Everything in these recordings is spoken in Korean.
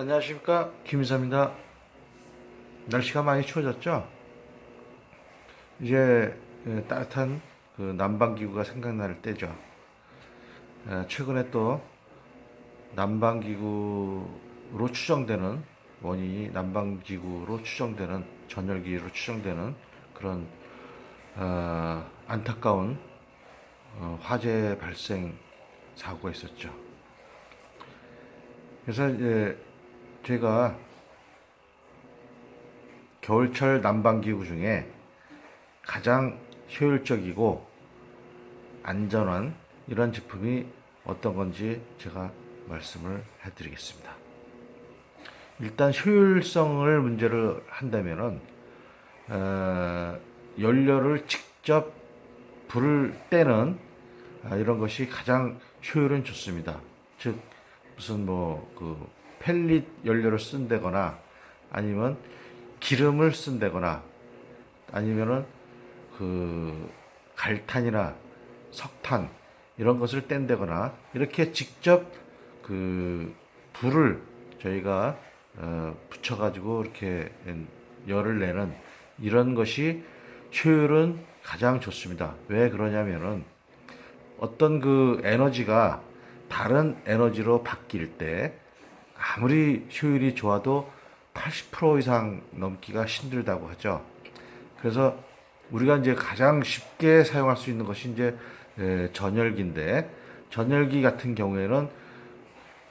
안녕하십니까 김이사입니다. 날씨가 많이 추워졌죠? 이제 예, 따뜻한 그 난방기구가 생각날 때죠. 예, 최근에 또 난방기구로 추정되는 원인이 난방기구로 추정되는 전열기로 추정되는 그런 어, 안타까운 어, 화재 발생 사고가 있었죠. 그래서 이제 제가 겨울철 난방기구 중에 가장 효율적이고 안전한 이런 제품이 어떤 건지 제가 말씀을 해드리겠습니다. 일단 효율성을 문제를 한다면은 어, 연료를 직접 불을 때는 아, 이런 것이 가장 효율은 좋습니다. 즉 무슨 뭐그 펠릿 연료를 쓴다거나 아니면 기름을 쓴다거나 아니면은 그 갈탄이나 석탄 이런 것을 뗀다거나 이렇게 직접 그 불을 저희가 어, 붙여가지고 이렇게 열을 내는 이런 것이 효율은 가장 좋습니다. 왜 그러냐면은 어떤 그 에너지가 다른 에너지로 바뀔 때 아무리 효율이 좋아도 80% 이상 넘기가 힘들다고 하죠. 그래서 우리가 이제 가장 쉽게 사용할 수 있는 것이 이제 에, 전열기인데 전열기 같은 경우에는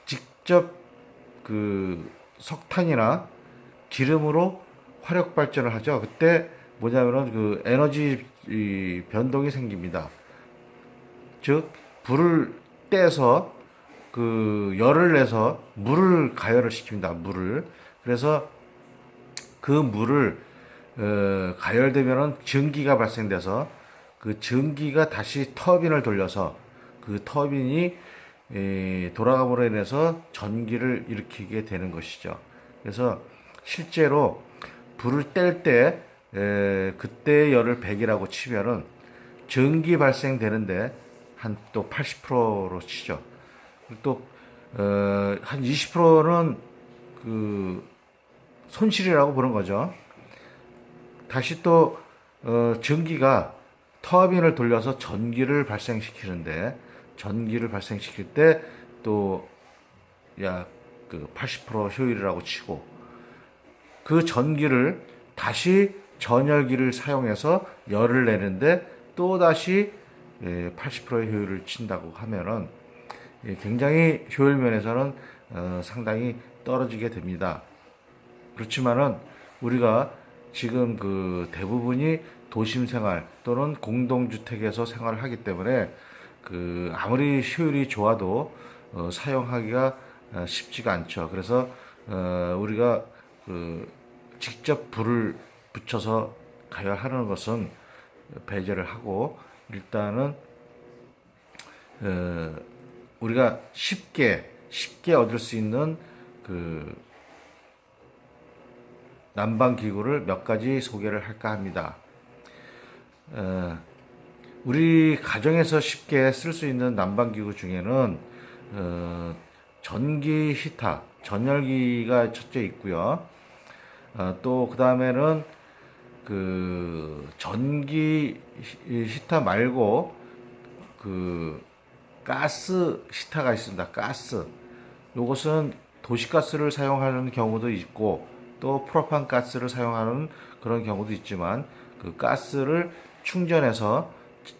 직접 그 석탄이나 기름으로 화력 발전을 하죠. 그때 뭐냐면은 그 에너지 이 변동이 생깁니다. 즉 불을 떼서 그 열을 내서 물을 가열을 시킵니다. 물을 그래서 그 물을 어, 가열되면은 전기가 발생돼서 그 전기가 다시 터빈을 돌려서 그 터빈이 에, 돌아감으로 인해서 전기를 일으키게 되는 것이죠. 그래서 실제로 불을 뗄 때 그때 열을 100이라고 치면은 전기 발생되는데 한 또 80%로 치죠. 또, 어, 한 20%는 그 손실이라고 보는 거죠. 다시 또, 어, 전기가 터빈을 돌려서 전기를 발생시키는데, 전기를 발생시킬 때 또, 약 그 80% 효율이라고 치고, 그 전기를 다시 전열기를 사용해서 열을 내는데 또 다시 80%의 효율을 친다고 하면은 예, 굉장히 효율 면에서는 어, 상당히 떨어지게 됩니다. 그렇지만은 우리가 지금 그 대부분이 도심 생활 또는 공동주택에서 생활을 하기 때문에 그 아무리 효율이 좋아도 어, 사용하기가 어, 쉽지가 않죠. 그래서 어, 우리가 그 직접 불을 붙여서 가열하는 것은 배제를 하고 일단은 어, 우리가 쉽게 쉽게 얻을 수 있는 그 난방 기구를 몇 가지 소개를 할까 합니다. 어, 우리 가정에서 쉽게 쓸 수 있는 난방 기구 중에는 어, 전기 히터, 전열기가 첫째 있고요. 어, 또 그 다음에는 그 전기 히터 말고 그 가스 히터가 있습니다. 가스. 요것은 도시가스를 사용하는 경우도 있고 또 프로판 가스를 사용하는 그런 경우도 있지만 그 가스를 충전해서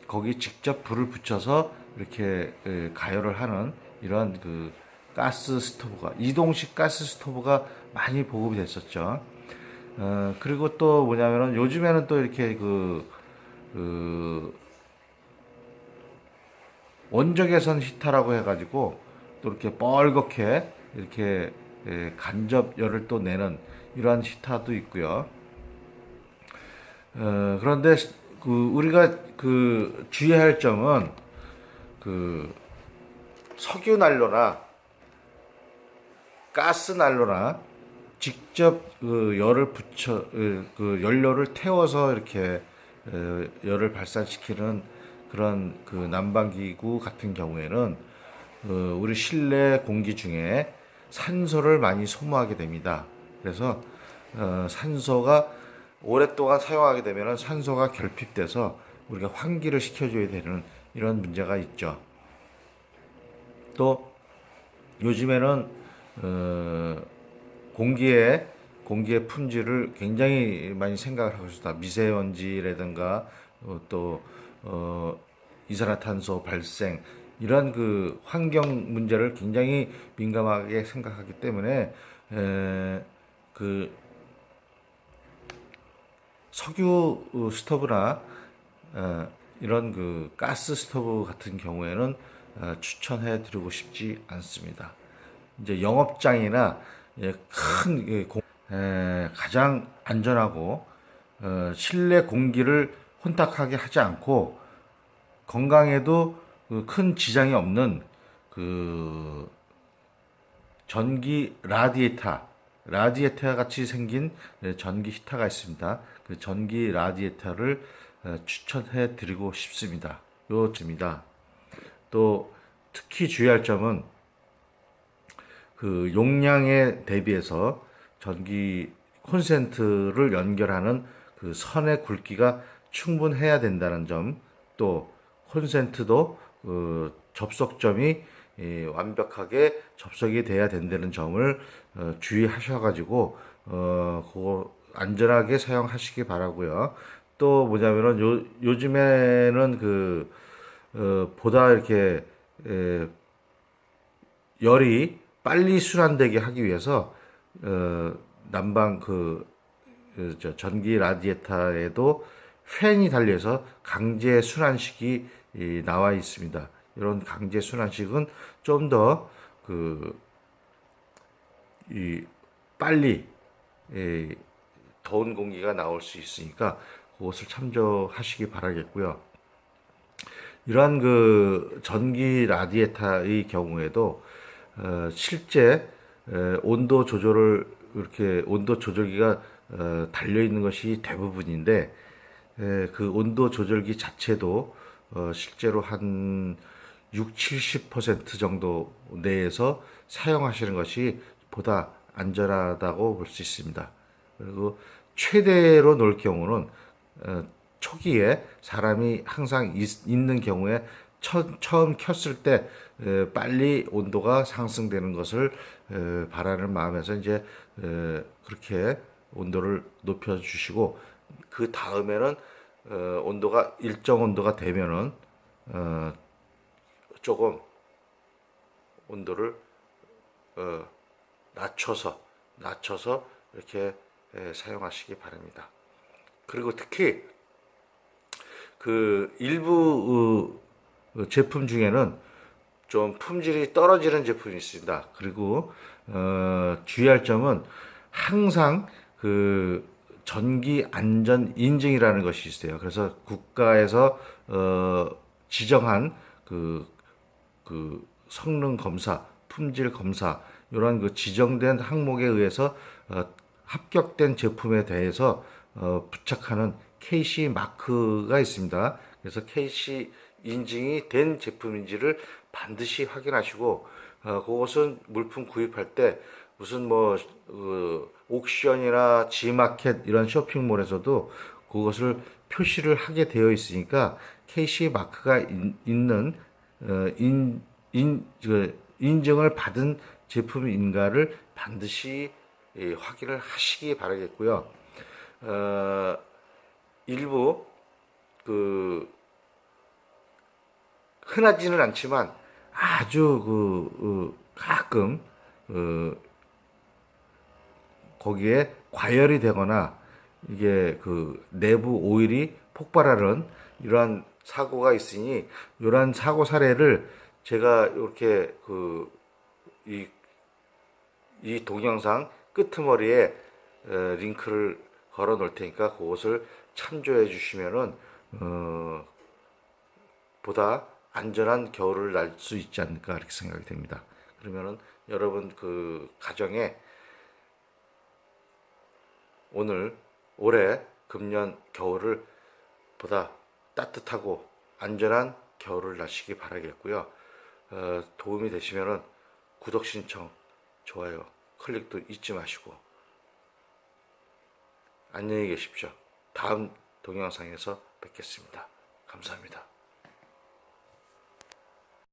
거기 직접 불을 붙여서 이렇게 에, 가열을 하는 이런 그 가스 스토브가 이동식 가스 스토브가 많이 보급이 됐었죠. 어, 그리고 또 뭐냐면은 요즘에는 또 이렇게 그, 그 원적외선 히터라고 해가지고 또 이렇게 뻘겋게 이렇게 예, 간접 열을 또 내는 이러한 히터도 있고요. 어, 그런데 그 우리가 그 주의할 점은 그 석유 난로나 가스 난로나 직접 그 열을 붙여 그, 그 연료를 태워서 이렇게 어, 열을 발산시키는 그런 그 난방기구 같은 경우에는 어, 우리 실내 공기 중에 산소를 많이 소모하게 됩니다. 그래서 어, 산소가 오랫동안 사용하게 되면 산소가 결핍돼서 우리가 환기를 시켜줘야 되는 이런 문제가 있죠. 또 요즘에는 어, 공기의 공기의 품질을 굉장히 많이 생각을 하고 있습니다. 미세먼지라든가 어, 또 어, 이산화탄소 발생 이런 그 환경 문제를 굉장히 민감하게 생각하기 때문에 에, 그 석유 어, 스토브나 어, 이런 그 가스 스토브 같은 경우에는 어, 추천해 드리고 싶지 않습니다. 이제 영업장이나 예, 큰 예, 공- 에, 가장 안전하고 어, 실내 공기를 혼탁하게 하지 않고 건강에도 그큰 지장이 없는 그 전기 라디에이터, 라디에이터 같이 생긴 예, 전기 히터가 있습니다. 그 전기 라디에이터를 어, 추천해 드리고 싶습니다. 요쯤입니다. 또 특히 주의할 점은 그 용량에 대비해서 전기 콘센트를 연결하는 그 선의 굵기가 충분해야 된다는 점, 또 콘센트도 그 접속점이 예, 완벽하게 접속이 돼야 된다는 점을 어, 주의하셔가지고 어, 그거 안전하게 사용하시기 바라고요. 또 뭐냐면은 요 요즘에는 그 어, 보다 이렇게 에, 열이 빨리 순환되게 하기 위해서 어, 난방 그, 그, 저 전기 라디에이터에도 팬이 달려서 강제 순환식이 이, 나와 있습니다. 이런 강제 순환식은 좀 더그이 빨리 이, 더운 공기가 나올 수 있으니까 그것을 참조하시기 바라겠고요. 이러한 그 전기 라디에이터의 경우에도 어, 실제 에, 온도 조절을 이렇게 온도 조절기가 어, 달려 있는 것이 대부분인데 에, 그 온도 조절기 자체도 어, 실제로 한 6, 70% 정도 내에서 사용하시는 것이 보다 안전하다고 볼 수 있습니다. 그리고 최대로 놓을 경우는 어, 초기에 사람이 항상 있, 는 경우에 처, 처음 켰을 때 에, 빨리 온도가 상승되는 것을 에, 바라는 마음에서 이제 에, 그렇게 온도를 높여 주시고 그 다음에는 어, 온도가 일정 온도가 되면은 어, 조금 온도를 어, 낮춰서 낮춰서 이렇게 에, 사용하시기 바랍니다. 그리고 특히 그 일부 어, 제품 중에는 좀 품질이 떨어지는 제품이 있습니다. 그리고 어, 주의할 점은 항상 그 전기 안전 인증이라는 것이 있어요. 그래서 국가에서 어, 지정한 그, 그 성능 검사, 품질 검사 이런 그 지정된 항목에 의해서 어, 합격된 제품에 대해서 어, 부착하는 KC 마크가 있습니다. 그래서 KC 인증이 된 제품인지를 반드시 확인하시고 어, 그것은 물품 구입할 때 무슨 뭐 어, 옥션이나 G마켓 이런 쇼핑몰에서도 그것을 표시를 하게 되어 있으니까 KC 마크가 인, 있는 어, 인, 인, 그 인증을 받은 제품인가를 반드시 예, 확인을 하시기 바라겠고요. 어, 일부 그 흔하지는 않지만 아주 그, 그 가끔 어, 거기에 과열이 되거나 이게 그 내부 오일이 폭발하는 이러한 사고가 있으니 이러한 사고 사례를 제가 이렇게 그 이 이 동영상 끄트머리에 어, 링크를 걸어 놓을 테니까 그것을 참조해 주시면은 어, 보다 안전한 겨울을 날 수 있지 않을까 이렇게 생각이 됩니다. 그러면은 여러분 그 가정에 오늘 올해 금년 겨울을 보다 따뜻하고 안전한 겨울을 나시기 바라겠고요. 어, 도움이 되시면은 구독 신청, 좋아요, 클릭도 잊지 마시고 안녕히 계십시오. 다음 동영상에서 뵙겠습니다. 감사합니다.